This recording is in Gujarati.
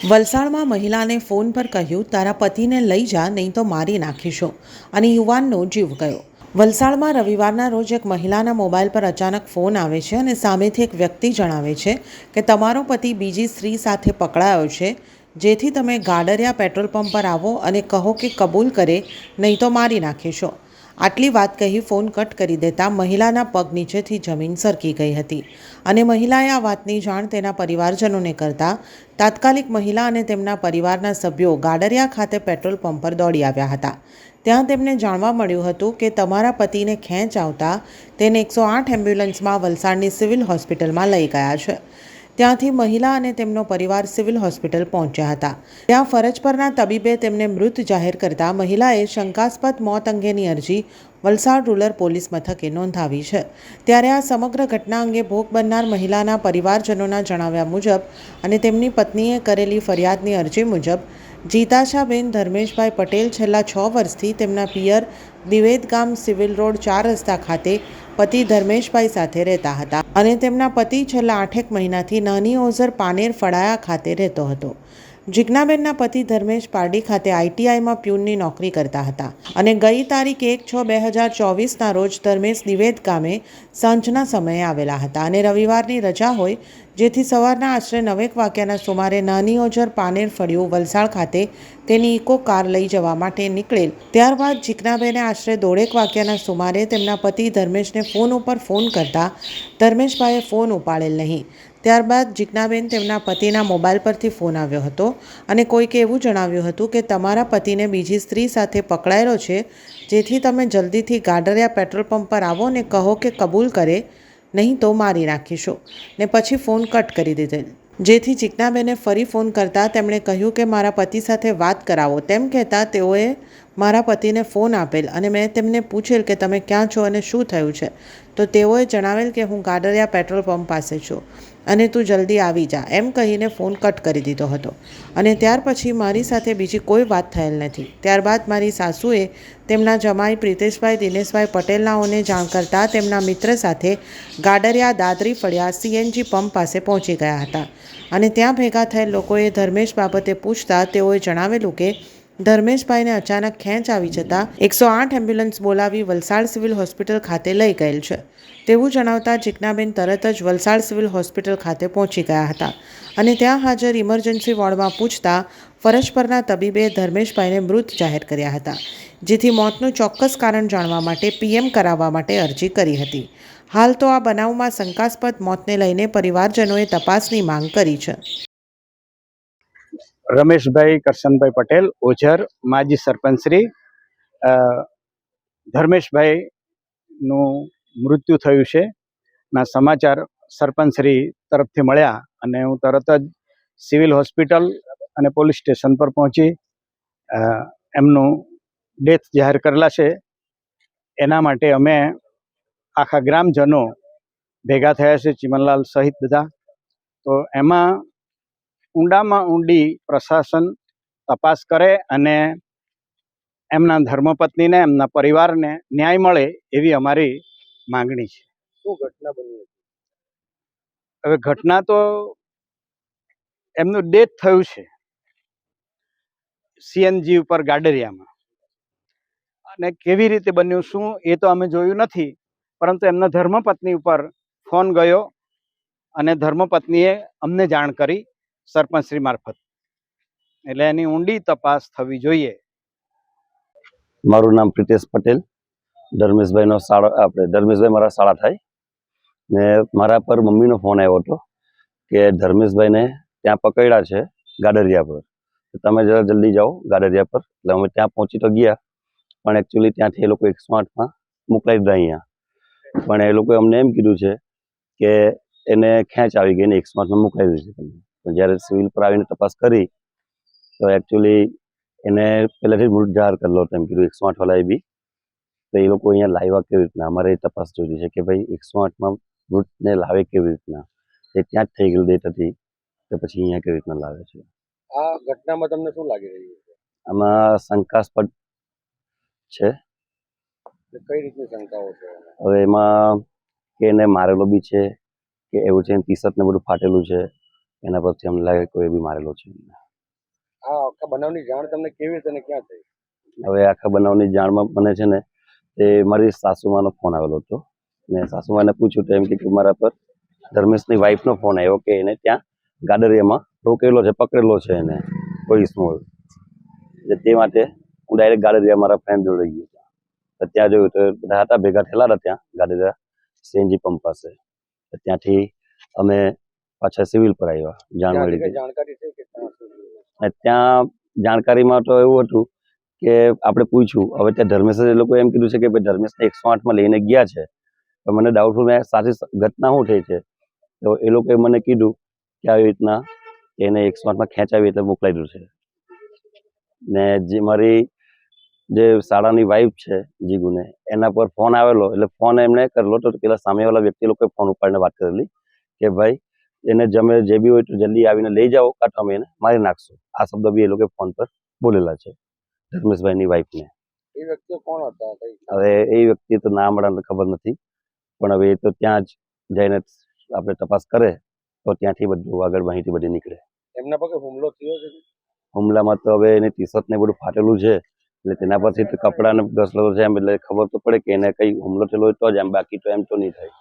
વલસાડમાં મહિલાને ફોન પર કહ્યું, તારા પતિને લઈ જા, નહીં તો મારી નાખીશું. અને યુવાનનો જીવ ગયો. વલસાડમાં રવિવારના રોજ એક મહિલાના મોબાઈલ પર અચાનક ફોન આવે છે અને સામેથી એક વ્યક્તિ જણાવે છે કે, તમારો પતિ બીજી સ્ત્રી સાથે પકડાયો છે, જેથી તમે ગાડરિયા પેટ્રોલ પંપ પર આવો અને કહો કે કબૂલ કરે, નહીં તો મારી નાખીશું. આટલી વાત કહી ફોન કટ કરી દેતા મહિલાના પગ નીચેથી જમીન સરકી ગઈ હતી. અને મહિલાએ આ વાતની જાણ તેના પરિવારજનોને કરતા તાત્કાલિક મહિલા અને તેમના પરિવારના સભ્યો ગાડરિયા ખાતે પેટ્રોલ પંપ પર દોડી આવ્યા હતા. ત્યાં તેમને જાણવા મળ્યું હતું કે તમારા પતિને ખેંચ આવતા તેને એકસો આઠ એમ્બ્યુલન્સમાં વલસાડની સિવિલ હોસ્પિટલમાં લઈ ગયા છે. ત્યાંથી મહિલા અને તેમનો પરિવાર સિવિલ હોસ્પિટલ પહોંચ્યા હતા. ત્યાં ફરજ પરના તબીબે તેમને મૃત જાહેર કરતા મહિલાએ શંકાસ્પદ મોત અંગેની અરજી વલસાડ રૂરલ પોલીસ મથકે નોંધાવી છે. ત્યારે આ સમગ્ર ઘટના અંગે ભોગ બનનાર મહિલાના પરિવારજનોના જણાવ્યા મુજબ અને તેમની પત્નીએ કરેલી ફરિયાદની અરજી મુજબ, જીતાશાબેન ધર્મેશભાઈ પટેલ છેલ્લા છ વર્ષથી તેમના પિયર દિવેદ ગામ સિવિલ રોડ ચાર રસ્તા ખાતે પતિ ધર્મેશભાઈ સાથે રહેતા હતા અને તેમના પતિ છેલ્લા આઠેક મહિનાથી નાની ઓઝર પાનેર ફળાયા ખાતે રહેતો હતો. જિજ્ઞાબેનના પતિ ધર્મેશ પારડી ખાતે આઈટીઆઈમાં પ્યુનની નોકરી કરતા હતા અને ગઈ તારીખ એક છ બે હજાર ચોવીસના રોજ ધર્મેશ નિવેદ ગામે સાંજના સમયે આવેલા હતા અને રવિવારની રજા હોય જેથી સવારના આશરે નવેક વાગ્યાના સુમારે નાની ઓજર પાનેર ફળિયું વલસાડ ખાતે તેની ઇકો કાર લઈ જવા માટે નીકળેલ. ત્યારબાદ જીજ્ઞાબેને આશરે દોઢેક વાગ્યાના સુમારે તેમના પતિ ધર્મેશને ફોન ઉપર ફોન કરતા ધર્મેશભાઈએ ફોન ઉપાડેલ નહીં. ત્યારબાદ જીજ્ઞાબેન તેમના પતિના મોબાઈલ પરથી ફોન આવ્યો હતો અને કોઈકે એવું જણાવ્યું હતું કે તમારા પતિને બીજી સ્ત્રી સાથે પકડાયેલો છે, જેથી તમે જલ્દીથી ગાડરિયા પેટ્રોલ પંપ પર આવો ને કહો કે કબૂલ કરે, નહીં તો મારી નાખીશું, ને પછી ફોન કટ કરી દીધેલ જેથી ચિકનાબેને ફરી ફોન કરતાં તેમણે કહ્યું કે મારા પતિ સાથે વાત કરાવો. તેમ કહેતાં તેઓએ મારા પતિને ફોન આપેલ અને મેં તેમને પૂછેલ કે તમે ક્યાં છો અને શું થયું છે. તો તેઓએ જણાવેલ કે હું ગાડરિયા પેટ્રોલ પંપ પાસે છું અને તું જલ્દી આવી જા, એમ કહીને ફોન કટ કરી દીધો હતો. અને ત્યાર પછી મારી સાથે બીજી કોઈ વાત થયેલ નથી. ત્યારબાદ મારી સાસુએ તેમના જમાઈ પ્રિતેશભાઈ, દિનેશભાઈ પટેલનાઓને જાણ કરતાં તેમના મિત્ર સાથે ગાડરિયા દાદરી ફળિયા સીએનજી પંપ પાસે પહોંચી ગયા હતા. અને ત્યાં ભેગા થયેલ લોકોએ ધર્મેશ બાબતે પૂછતા તેઓએ જણાવેલું કે ધર્મેશભાઈને અચાનક ખેંચ આવી જતાં એકસો આઠ એમ્બ્યુલન્સ બોલાવી વલસાડ સિવિલ હોસ્પિટલ ખાતે લઈ ગયેલ છે. તેવું જણાવતા ચિકનાબેન તરત જ વલસાડ સિવિલ હોસ્પિટલ ખાતે પહોંચી ગયા હતા અને ત્યાં હાજર ઇમરજન્સી વોર્ડમાં પૂછતા ફરજ પરના તબીબે ધર્મેશભાઈને મૃત જાહેર કર્યા હતા, જેથી મોતનું ચોક્કસ કારણ જાણવા માટે પીએમ કરાવવા માટે અરજી કરી હતી. હાલ તો આ બનાવમાં શંકાસ્પદ મોતને લઈને પરિવારજનોએ તપાસની માંગ કરી છે. રમેશભાઈ કરશનભાઈ પટેલ, ઓઝર, માજી સરપંચશ્રી ધર્મેશભાઈનું મૃત્યુ થયું છે. ના સમાચાર સરપંચશ્રી તરફથી મળ્યા અને હું તરત જ સિવિલ હોસ્પિટલ અને પોલીસ સ્ટેશન પર પહોંચી એમનું ડેથ જાહેર કરેલા છે. એના માટે અમે આખા ગ્રામજનો ભેગા થયા છે, ચિમનલાલ સહિત બધા. તો એમાં ઊંડામાં ઊંડી પ્રશાસન તપાસ કરે અને એમના ધર્મપત્નીને એમના પરિવારને ન્યાય મળે એવી અમારી માંગણી છે. શું ઘટના બની હવે ઘટના તો એમનું ડેથ થયું છે. સીએનજી ઉપર ગાડરિયામાં. અને કેવી રીતે બન્યું શું એ તો અમે જોયું નથી પરંતુ એમના ધર્મપત્ની ઉપર ફોન ગયો અને ધર્મપત્નીએ અમને જાણ કરી સરપંચશ્રી મારફત. એટલે એની ઊંડી તપાસ થવી જોઈએ. મારું નામ પ્રિતેશ પટેલ. ધર્મેશભાઈનો સાળો આપણે ધર્મેશભાઈ મારા સાળા થાય. ને મારા પર મમ્મીનો ફોન આવ્યો હતો કે ધર્મેશભાઈને ત્યાં પકડ્યા છે ગાડરિયા પર. તમે જરા જલ્દી જાઓ ગાડરિયા પર. એટલે અમે ત્યાં પહોંચી તો ગયા, પણ એકચ્યુઅલી ત્યાંથી એ લોકો એકસો આઠમાં મોકલાવી દીધા અહીંયા. પણ એ લોકોએ અમને એમ કીધું છે કે એને ખેંચ આવી ગઈ ને એકસો આઠમાં મોકલાવી દીધી છે પણ જ્યારે સિવિલ પર આવીને તપાસ કરી તો એકચ્યુઅલી એને પહેલાથી જ મૃત જાહેર કરેલો હતો એમ કીધું એકસો આઠ વાળાએ બી. તો એ લોકો અહીંયા લાવ્યા કેવી રીતના? અમારે એ તપાસ જોઈતી છે કે ભાઈ એકસો આઠમાં મૃતને લાવે કેવી રીતના? એ ત્યાં જ થઈ ગયેલું ડેટ હતી? તો પછી અહીંયા કેવી રીતના લાવે છે? આ ઘટનામાં તમને શું લાગી રહ્યું છે? આમાં શંકાસ્પદ છે. કઈ રીતની શંકાઓ છે હવે એમાં કે એને મારેલો બી છે કે એવું છે ટી શર્ટ ને બધું ફાટેલું છે. એના પરથી અમને લાગે કોઈ બી મારેલો છે આખા બનાવની જાણ તમને કેવી રીતે અને ક્યાં થઈ? હવે આખા બનાવની જાણમાં મને છે ને એ મારી સાસુમાનો ફોન આવેલો હતો. ને સાસુમાને પૂછ્યું તો એમ કે મારા પર ધર્મેશની વાઈફનો ફોન આવ્યો કે એને ત્યાં ગાડરિયામાં રોકેલો છે પકડેલો છે એને કોઈ એટલે તે માટે હું ડાયરેક્ટ ગાડરિયા મારા ફ્રેન્ડ જોડે ગયો તો ત્યાં જોયું તો બધા હતા ભેગા થયેલા હતા ત્યાં ગાડરિયા સીએનજી પંપ પાસે. તો ત્યાંથી અમે પાછા સિવિલ પર આવ્યા જાણ મળી ત્યાં જાણકારીમાં તો એવું હતું કે આપણે પૂછ્યું હવે ત્યાં ધર્મેશ એ લોકો એમ કીધું છે કે ભાઈ ધર્મેશને એકસો આઠમાં લઈને ગયા છે. તો મને ડાઉટફુલ મેં સાચી ઘટના શું થઈ છે? તો એ લોકોએ મને કીધું કે આવી રીતના એને એકસો આઠમાં ખેંચાવી એટલે મોકલાઈ દીધું છે. ને જે મારી જે શાળાની વાઈફ છે જીગુને એના પર ફોન આવેલો એટલે ફોન એમણે કરેલો તો પેલા સામેવાળા વ્યક્તિ લોકોએ ફોન ઉપાડીને વાત કરેલી કે ભાઈ એને જમે જે બી હોય તો જલ્દી આવીને લઈ જાઓ કાં તમે એને મારી નાખશો. આ શબ્દ બી એ લોકો ફોન પર બોલેલા છે ધર્મેશભાઈની વાઈફને. એ વ્યક્તિ કોણ હતા? હવે એ વ્યક્તિ તો નામ ખબર નથી. પણ હવે એ તો ત્યાં જ જઈને આપણે તપાસ કરે તો ત્યાંથી બધું આગળ માહિતી બધી નીકળે. એમના પગે હુમલો થયો છે? હુમલામાં તો હવે એની ટી શર્ટ ને બધું ફાટેલું છે એટલે તેના પરથી તો કપડાં ઘસલો છે એમ એટલે ખબર તો પડે કે એને કઈ હુમલો થયેલો હોય તો જ એમ બાકી તો એમ તો નહીં થાય.